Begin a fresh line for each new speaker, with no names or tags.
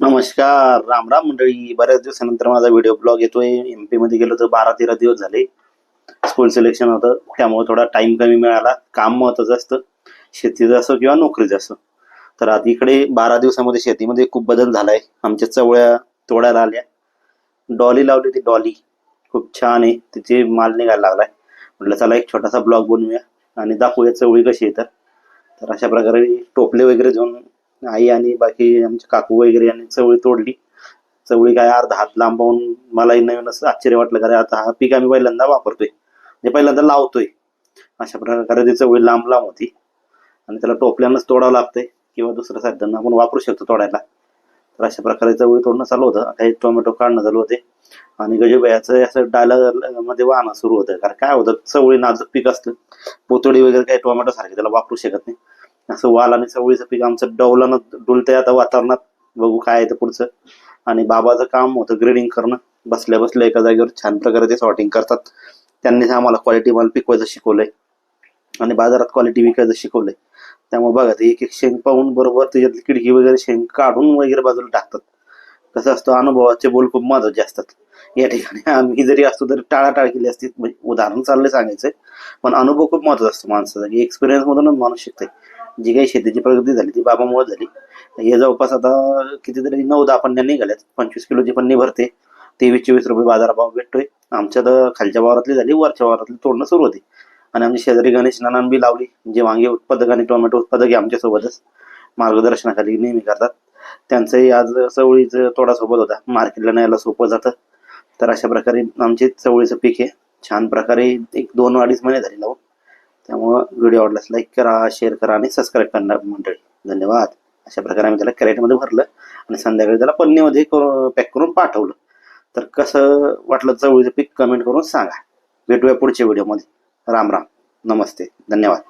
नमस्कार राम राम मंडळी. बऱ्याच दिवसानंतर माझा व्हिडिओ ब्लॉग येतोय. एम पी मध्ये गेलो तर बारा तेरा दिवस झाले. स्कूल सिलेक्शन होतं. त्यामुळे थोडा टाइम कमी मिळाला. काम महत्वाचं असतं. शेतीचं असो किंवा नोकरीचं असो. तर आता इकडे बारा दिवसामध्ये शेतीमध्ये खूप बदल झालाय. आमच्या चवळ्या तोडायला आल्या. डॉली लावली ती डॉली. खूप छान आहे. तिचे माल निघायला लागलाय. म्हटलं चला एक छोटासा ब्लॉग बनवूया आणि दाखवूया चवळी कशी आहे तर. अशा प्रकारे टोपले वगैरे जाऊन आई आणि बाकी आमचे काकू वगैरे यांनी चवळी तोडली. चवळी काय अर्धा हात लांबवून मलाही नवीन असं आश्चर्य वाटलं कारण आता हा पीक आम्ही पहिल्यांदा वापरतोय. म्हणजे पहिल्यांदा लावतोय. अशा प्रकारे ती चवळी लांब लांब होती. आणि त्याला टोपल्यानंच तोडावं लागतंय किंवा दुसऱ्या साधन आपण वापरू शकतो तोडायला. तर अशा प्रकारे चवळी तोडणं चालू होतं. काही टोमॅटो काढणं चालू होते. आणि गजूबायाचं असं डायला मध्ये वाहणं सुरू होतं. कारण काय होतं चवळी नाजूक पीक असतं. पोतळी वगैरे काही टोमॅटो सारखे त्याला वापरू शकत नाही. असं वाल आणि चवळीचं पीक आमचं डवलानं डुलतंय आता वातावरणात. बघू काय आहे तर पुढचं. आणि बाबाचं काम होतं ग्रेडिंग करणं. बसल्या बसल्या एका जागेवर छान प्रकारे ते सॉर्टिंग करतात. त्यांनीच आम्हाला क्वालिटी माल पिकवायचं शिकवलंय. आणि बाजारात क्वालिटी विकायचं शिकवलंय. त्यामुळे बघा ते एक एक शेंग पाहून बरोबर त्याच्यातली खिडकी वगैरे शेंग काढून वगैरे बाजूला टाकतात. कसं असतं अनुभवाचे बोल खूप महत्त्वाचे असतात. या ठिकाणी आम्ही जरी असतो तरी टाळाटाळ केली असती. म्हणजे उदाहरण चाललंय सांगायचंय पण अनुभव खूप महत्त्वाचा असतो माणसाचा. एक्सपिरियन्स मधूनच माणूस शिकतोय. जी काही शेतीची प्रगती झाली ती बाबामुळे झाली. हे जवळपास आता कितीतरी नऊ दहा पन्न्या निघाल्यात. पंचवीस किलोची पन्नी भरते. तेवीस चोवीस रुपये बाजारभाव भेटतोय. आमच्या तर खालच्या वावरातली झाली वरच्या वावरातली तोडणं सुरू होती. आणि आमची शेजारी गणेश नानान बी लावली. जे वांगे उत्पादक आणि टोमॅटो उत्पादक आहे आमच्यासोबतच. मार्गदर्शनाखाली नेहमी करतात. त्यांचंही आज चवळीचं तोडा सोबत होता. मार्केटला न्यायला सोपं जातं. तर अशा प्रकारे आमचे चवळीचं पीक आहे. छान प्रकारे एक दोन अडीच महिने झाले लावून. त्यामुळं व्हिडिओ आवडल्यास लाईक करा शेअर करा आणि सबस्क्राईब करणार मंडळी. धन्यवाद. अशा प्रकारे आम्ही त्याला कॅरेटमध्ये भरलं आणि संध्याकाळी त्याला पन्नीमध्ये पॅक करून पाठवलं. तर कसं वाटलं चवळीचं पीक कमेंट करून सांगा. भेटूया पुढच्या व्हिडिओमध्ये राम राम. नमस्ते. धन्यवाद.